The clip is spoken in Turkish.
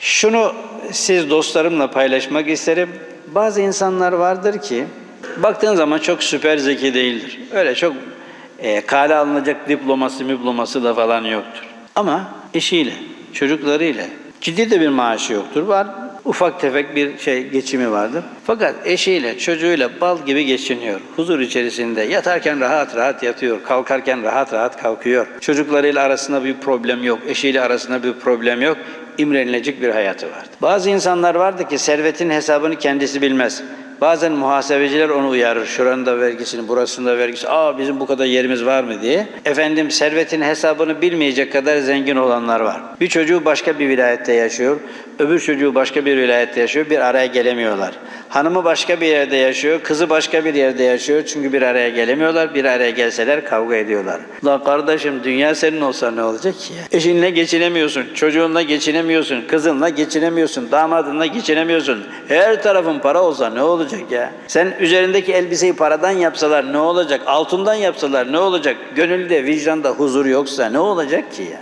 Şunu siz dostlarımla paylaşmak isterim. Bazı insanlar vardır ki baktığın zaman çok süper zeki değildir. Öyle çok e, kale alınacak diploması diploması da falan yoktur. Ama eşiyle, çocuklarıyla ciddi de bir maaşı yoktur. Var ufak tefek bir şey geçimi vardır. Fakat eşiyle, çocuğuyla bal gibi geçiniyor. Huzur içerisinde yatarken rahat rahat yatıyor, kalkarken rahat rahat kalkıyor. Çocuklarıyla arasında bir problem yok, eşiyle arasında bir problem yok. İmrenilecek bir hayatı vardı. Bazı insanlar vardı ki servetin hesabını kendisi bilmez. Bazen muhasebeciler onu uyarır. Şuranın da vergisini, burasının da vergisi. Aa bizim bu kadar yerimiz var mı diye. Efendim servetin hesabını bilmeyecek kadar zengin olanlar var. Bir çocuğu başka bir vilayette yaşıyor. Öbür çocuğu başka bir vilayette yaşıyor. Bir araya gelemiyorlar. Hanımı başka bir yerde yaşıyor. Kızı başka bir yerde yaşıyor. Çünkü bir araya gelemiyorlar. Bir araya gelseler kavga ediyorlar. La kardeşim dünya senin olsa ne olacak ki? Eşinle geçinemiyorsun. Çocuğunla geçinemiyorsun. Kızınla geçinemiyorsun. Damadınla geçinemiyorsun. Her tarafın para olsa ne olacak ya? Sen üzerindeki elbiseyi paradan yapsalar ne olacak? Altından yapsalar ne olacak? Gönülde, vicdanda huzur yoksa ne olacak ki ya?